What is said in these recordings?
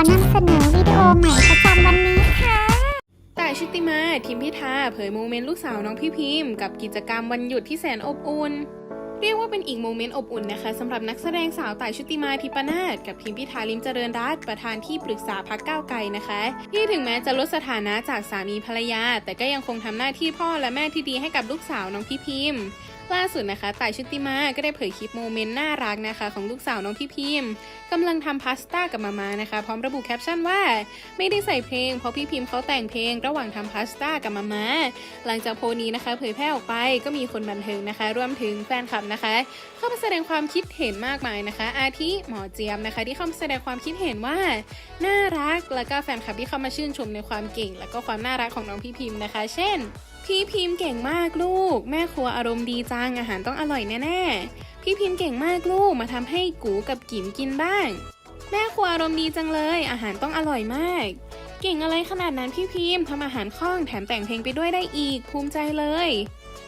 อนำเสนอวิดีโอใหม่ประจำวันนี้ค่ะต่ายชุติมา ทีมพิธาเผยโมเมนต์ลูกสาวน้องพี่พิมพ์กับกิจกรรมวันหยุดที่แสนอบอุ่น เรียกว่าเป็นอีกโมเมนต์อบอุ่นนะคะสำหรับนักแสดงสาวต่ายชุติมาทิปนาศกับพิมพิธาลิมเจริญรัตน์ประธานที่ปรึกษาพักก้าวไกลนะคะ ที่ถึงแม้จะลดสถานะจากสามีภรรยา แต่ก็ยังคงทำหน้าที่พ่อและแม่ที่ดีให้กับลูกสาวน้องพี่พิมพ์ ล่าสุดนะคะต่ายชุติมาก็ได้เผยคลิปโมเมนต์น่ารักนะคะ ของลูกสาวน้องพี่พิมพ์กำลังทำพาสต้ากับมามานะคะ พร้อมระบุแคปชั่นว่า ไม่ได้ใส่เพลงเพราะพี่พิมพ์เขาแต่งเพลงระหว่างทำพาสต้ากับมามาหลังจากโพนี้นะคะ เผยแพร่ออกไปก็มีคนบันเทิงนะคะ รวมถึงแฟนคลับนะคะ เข้ามาแสดงความคิดเห็นมากมายนะคะ อาทิหมอเจียมนะคะ ที่เข้ามาแสดงความคิดเห็นว่าน่ารักแล้วก็แฟนคลับที่เข้ามาชื่นชมในความเก่ง และก็ความน่ารักของน้องพี่พิมพ์นะคะ เช่นพี่พิมพ์เก่งมากลูก แม่ครัวอารมณ์ดีจังอาหารต้องอร่อยแน่ๆ พี่พิมพ์เก่งมากลูกมาทำให้กูกับกิมกินบ้าง แม่ครัวอารมณ์ดีจังเลย อาหารต้องอร่อยมาก เก่งอะไรขนาดนั้นพี่พิมพ์ทำอาหารคล่องแถมแต่งเพลงไปด้วยได้อีกภูมิใจเลย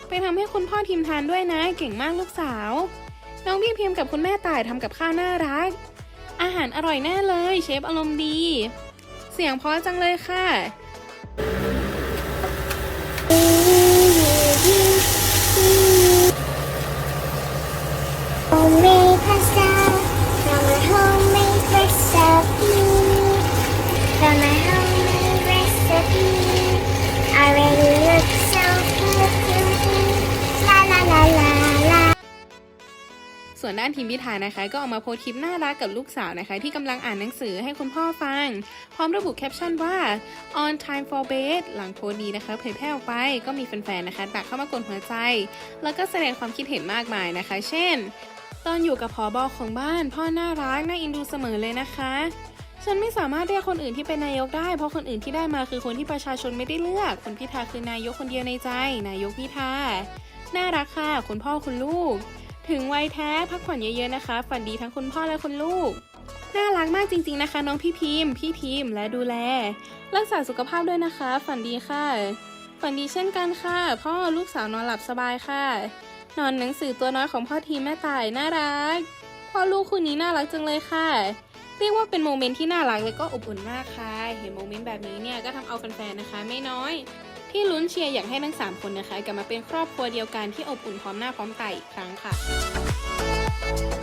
ไปทำให้คุณพ่อทีมทานด้วยนะ เก่งมากลูกสาว น้องพี่พิมพ์กับคุณแม่ต่ายทำกับข้าวน่ารัก อาหารอร่อยแน่เลย เชฟอารมณ์ดี เสียงเพราะจังเลยค่ะ ส่วนด้านทีมพิธานะคะ ก็ออกมาโพสคลิปน่ารักกับลูกสาวนะคะ ที่กำลังอ่านหนังสือให้คุณพ่อฟัง พร้อมระบุแคปชั่นว่า on time for bed หลังโพสนี้นะคะเผยแพร่ออกไปก็มีแฟนๆนะคะตักเข้ามากดหัวใจ แล้วก็แสดงความคิดเห็นมากมายนะคะ เช่น ตอนอยู่กับพอบอของบ้าน พ่อน่ารักน่าอินดูเสมอเลยนะคะฉันไม่สามารถเรียกคนอื่นที่เป็นนายกได้ เพราะคนอื่นที่ได้มาคือคนที่ประชาชนไม่ได้เลือก คุณพิธาคือนายกคนเดียวในใจ นายกพิธา น่ารักค่ะ คุณพ่อคุณลูก ถึงวัยแท้พักผ่อนเยอะๆนะคะ ฝันดีทั้งคุณพ่อและคุณลูก น่ารักมากจริงๆนะคะ น้องพี่พิมพ์ พี่พิมพ์และดูแล รักษาสุขภาพด้วยนะคะ ฝันดีค่ะ ฝันดีเช่นกันค่ะ พ่อลูกสาวนอนหลับสบายค่ะ นอนหนังสือตัวน้อยของพ่อทีมแม่ตายน่ารัก พ่อลูกคู่นี้น่ารักจังเลยค่ะ เรียกว่าเป็นโมเมนต์ที่น่ารักและก็อบอุ่นมากค่ะ เห็นโมเมนต์แบบนี้เนี่ยก็ทำเอาแฟนๆนะคะ ไม่น้อย ที่ลุ้นเชียร์อยากให้ทั้งสามคนนะคะกลับมาเป็นครอบครัวเดียวกันที่อบอุ่นพร้อมหน้าพร้อมตาอีกครั้งค่ะ